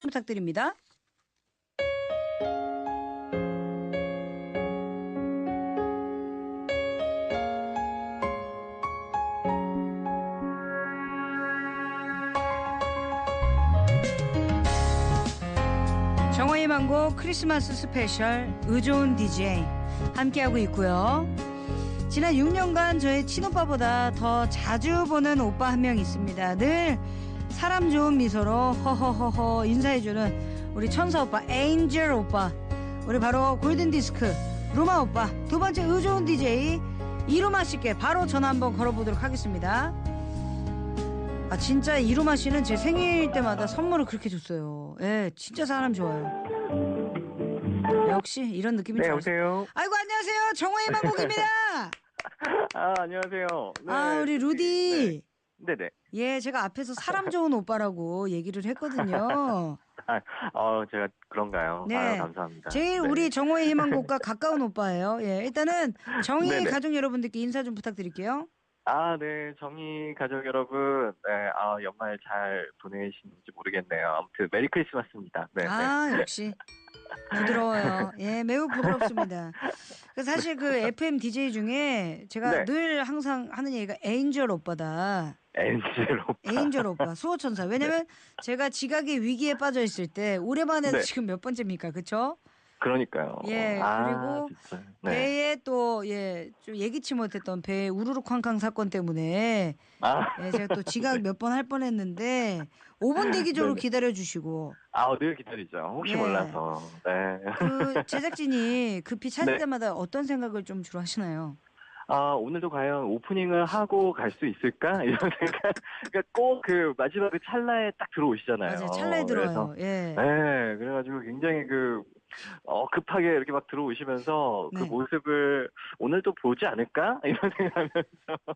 부탁드립니다. 정화의 망고 크리스마스 스페셜 의좋은 DJ 함께하고 있고요. 지난 6년간 저의 친오빠보다 더 자주 보는 오빠 한 명 있습니다. 늘 사람 좋은 미소로 허허허허 인사해주는 우리 천사 오빠 에인젤 오빠 우리 바로 골든 디스크 루마 오빠 두 번째 의좋은 DJ 이루마 씨께 바로 전화 한번 걸어보도록 하겠습니다. 아 진짜 이루마 씨는 제 생일 때마다 선물을 그렇게 줬어요. 예, 진짜 사람 좋아요. 역시 이런 느낌이 네, 좋아요. 여보세요. 아이고 안녕하세요. 정화의 만복입니다. 아, 안녕하세요. 네. 아 우리 루디. 네, 네. 예, 제가 앞에서 사람 좋은 오빠라고 얘기를 했거든요. 아, 어, 제가 그런가요? 네. 아유, 감사합니다. 제일 네. 우리 정호의 희망곡과 가까운 오빠예요. 예, 일단은 정희 네네. 가족 여러분들께 인사 좀 부탁드릴게요. 아, 네. 정희 가족 여러분. 네. 아, 연말 잘 보내시는지 모르겠네요. 아무튼 메리 크리스마스입니다. 네. 아, 네. 역시 부드러워요. 예, 매우 부드럽습니다. 그 사실 그 FM DJ 중에 제가 네. 늘 항상 하는 얘기가 에인절 오빠다. 엔젤 오빠. 에인절 오빠, 수호천사. 왜냐면 제가 지각의 위기에 빠져 있을 때 올해만에 네. 지금 몇 번째입니까? 그쵸? 그러니까요. 예, 아, 그리고. 네. 배에 또, 예, 좀 예기치 못했던 배의 우르르 쾅쾅 사건 때문에 아, 예, 제가 또 지각 몇 번 할 뻔 했는데 5분 대기적으로 네네. 기다려주시고 아, 늘 기다리죠. 혹시 예. 몰라서. 네. 그 제작진이 급히 찾을 네. 때마다 어떤 생각을 좀 주로 하시나요? 아, 오늘도 과연 오프닝을 하고 갈 수 있을까? 이런 생각. 그러니까 꼭 그 마지막 그 찰나에 딱 들어오시잖아요. 맞아요. 찰나에 그래서 들어요. 예. 네, 그래가지고 굉장히 그, 어, 급하게 이렇게 막 들어오시면서 그 네. 모습을 오늘도 보지 않을까? 이런 생각하면서.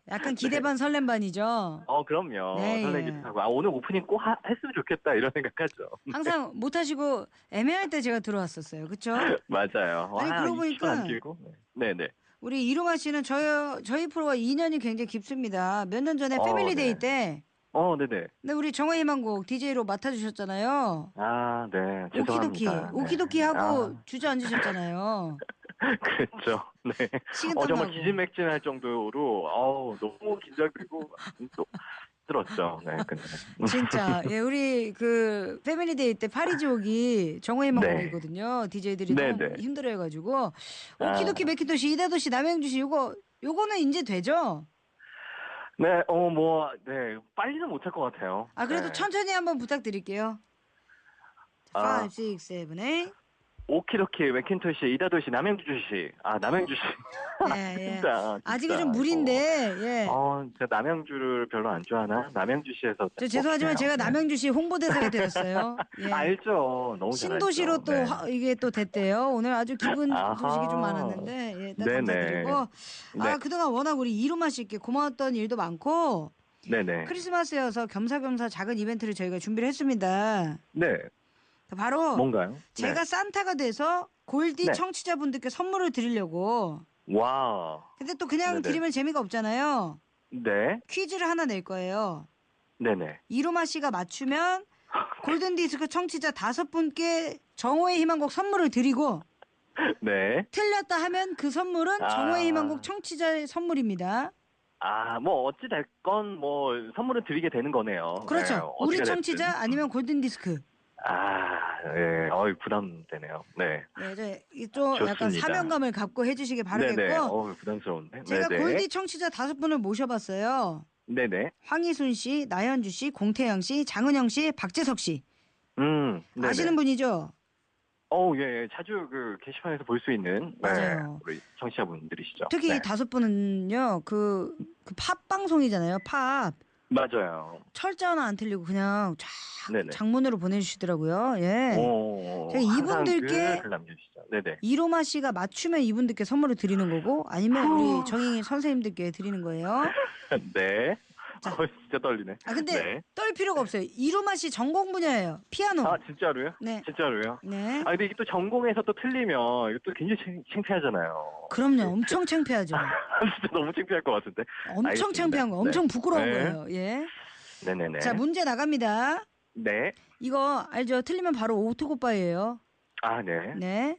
약간 기대 반 설렘 반이죠. 어, 그럼요. 네, 설레기도 예. 하고. 아, 오늘 오프닝 꼭 하- 했으면 좋겠다. 이런 생각하죠. 항상 못 하시고 애매할 때 제가 들어왔었어요. 그렇죠? 맞아요. 아니, 와, 그러고 보니까-. 네, 네. 우리 이루마 씨는 저희 저희 프로와 인연이 굉장히 깊습니다. 몇 년 전에 어, 패밀리데이 네. 때 어, 네네. 근데 우리 정화 희망곡 DJ로 맡아주셨잖아요. 아, 네. 오키도키 죄송합니다. 네. 오키도키 하고 아, 주저앉으셨잖아요. 그랬죠. 네. 식은땀 어, 정말 나고. 기진맥진할 정도로, 어우, 너무 긴장되고, 또, 힘들었죠. 네, 근데. 진짜 예 우리 그 패밀리데이 때 파리지옥이 정화 희망곡이거든요. DJ들이 네, 너무 네. 힘들어해가지고 아. 오키도키 메키도시 이다도시 남양주시 요거 요거는 이제 되죠? 네, 어, 뭐, 네, 빨리는 못할 것 같아요. 아 그래도 네. 천천히 한번 부탁드릴게요. 아. 5, 6, 7, 8 오키도키, 맥킨토시, 이다도시, 남양주시. 아, 남양주시. 예, 예. 진짜. 아직은. 좀 무리인데 예. 어, 어, 제가 남양주를 별로 안 좋아하나? 남양주시에서. 저 죄송하지만. 제가 네. 남양주시 홍보대사가 되었어요. 예. 알죠. 너무 신도시로. 또 네. 화- 이게 또 됐대요. 오늘 아주 기분 아하. 소식이 좀 많았는데 예, 일단 네네. 감사드리고 아 네. 그동안 워낙 우리 이루마 씨께 고마웠던 일도 많고 네네. 크리스마스여서 겸사겸사 작은 이벤트를 저희가 준비를 했습니다. 네. 바로 뭔가요? 어, 제가 산타가 돼서 골디 네. 청취자분들께 선물을 드리려고 네. 와. 근데 또 그냥 네네. 드리면 재미가 없잖아요. 네. 퀴즈를 하나 낼 거예요. 네네. 이루마 씨가 맞추면 골든 디스크 청취자 다섯 분께 정호의 희망곡 선물을 드리고 네. 틀렸다 하면 그 선물은 아. 정호의 희망곡 청취자의 선물입니다. 아, 뭐, 어찌됐건, 뭐, 선물을 드리게 되는 거네요. 그렇죠. 네, 우리 청취자. 아니면 골든 디스크. 아, 네. 어이, 부담되네요. 네. 네, 이제 이좀 약간 좋습니다. 사명감을 갖고 해주시기 바라겠고 네네. 어 부담스러운데. 제가 네네. 골디 청취자 다섯 분을 모셔봤어요. 네네. 황희순 씨, 나현주 씨, 공태영 씨, 장은영 씨, 박재석 씨 음. 네네. 아시는 분이죠? 어, 예, 예. 자주 그 게시판에서 볼 수 있는 네, 맞아요. 우리 청취자분들이시죠. 특히 네. 이 다섯 분은요 그, 그 팝 방송이잖아요 팝 맞아요. 철자 하나 안 틀리고 그냥 쫙 네네. 장문으로 보내주시더라고요 예 오, 제가 이분들께 글을 남겨주시죠. 네네. 이로마 씨가 맞추면 이분들께 선물을 드리는 거고 아니면 어. 우리 정희 선생님들께 드리는 거예요 네. 자. 어, 진짜 떨리네. 아 근데 네. 떨 필요가 없어요 이로마 씨 전공 분야예요 피아노 아, 진짜로요? 네 진짜로요? 네. 아, 근데 이게 또 전공에서 또 틀리면 이거 또 굉장히 창, 창피하잖아요. 그럼요 엄청 창피하죠 진짜 너무 창피할 것 같은데. 엄청 알겠습니다. 창피한 거 네. 엄청 부끄러운 네. 거예요 예. 네네네. 자 문제 나갑니다 네. 이거 알죠? 틀리면 바로 오토고빠예요. 아, 네. 네.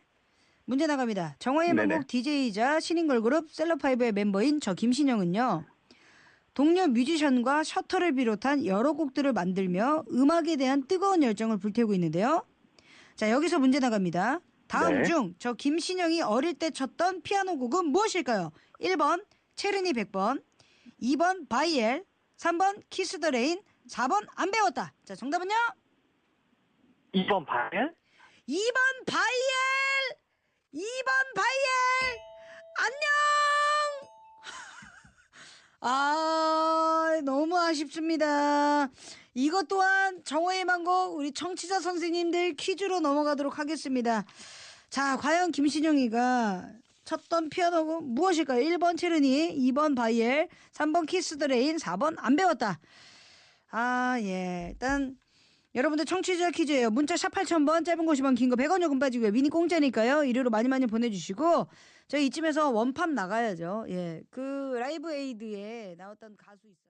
문제 나갑니다. 정화의. 만곡 DJ이자 신인 걸그룹 셀럽파이브의 멤버인 저 김신영은요. 동료 뮤지션과 셔터를 비롯한 여러 곡들을 만들며 음악에 대한 뜨거운 열정을 불태우고 있는데요. 자, 여기서 문제 나갑니다. 다음 네. 중 저 김신영이 어릴 때 쳤던 피아노 곡은 무엇일까요? 1번 체르니 100번, 2번 바이엘, 3번 키스 더 레인, 4번 안 배웠다. 자, 정답은요? 2번 바엘? 2번 바이엘! 2번 바이엘! 안녕! 아, 아쉽습니다. 이것 또한 정호의 만곡 우리 청취자 선생님들 퀴즈로 넘어가도록 하겠습니다. 자, 과연 김신영이가 쳤던 피아노곡 무엇일까요? 1번 체르니, 2번 바이엘, 3번 키스 더 레인, 4번 안 배웠다. 아, 예. 일단 여러분들 청취자 퀴즈예요. 문자 샵 8000번, 짧은 거 50원, 긴거 100원 요금 빠지고요. 미니 공짜니까요. 일요로 많이 많이 보내주시고 저희 이쯤에서 원팝 나가야죠. 예, 그 라이브 에이드에 나왔던 가수 있어요.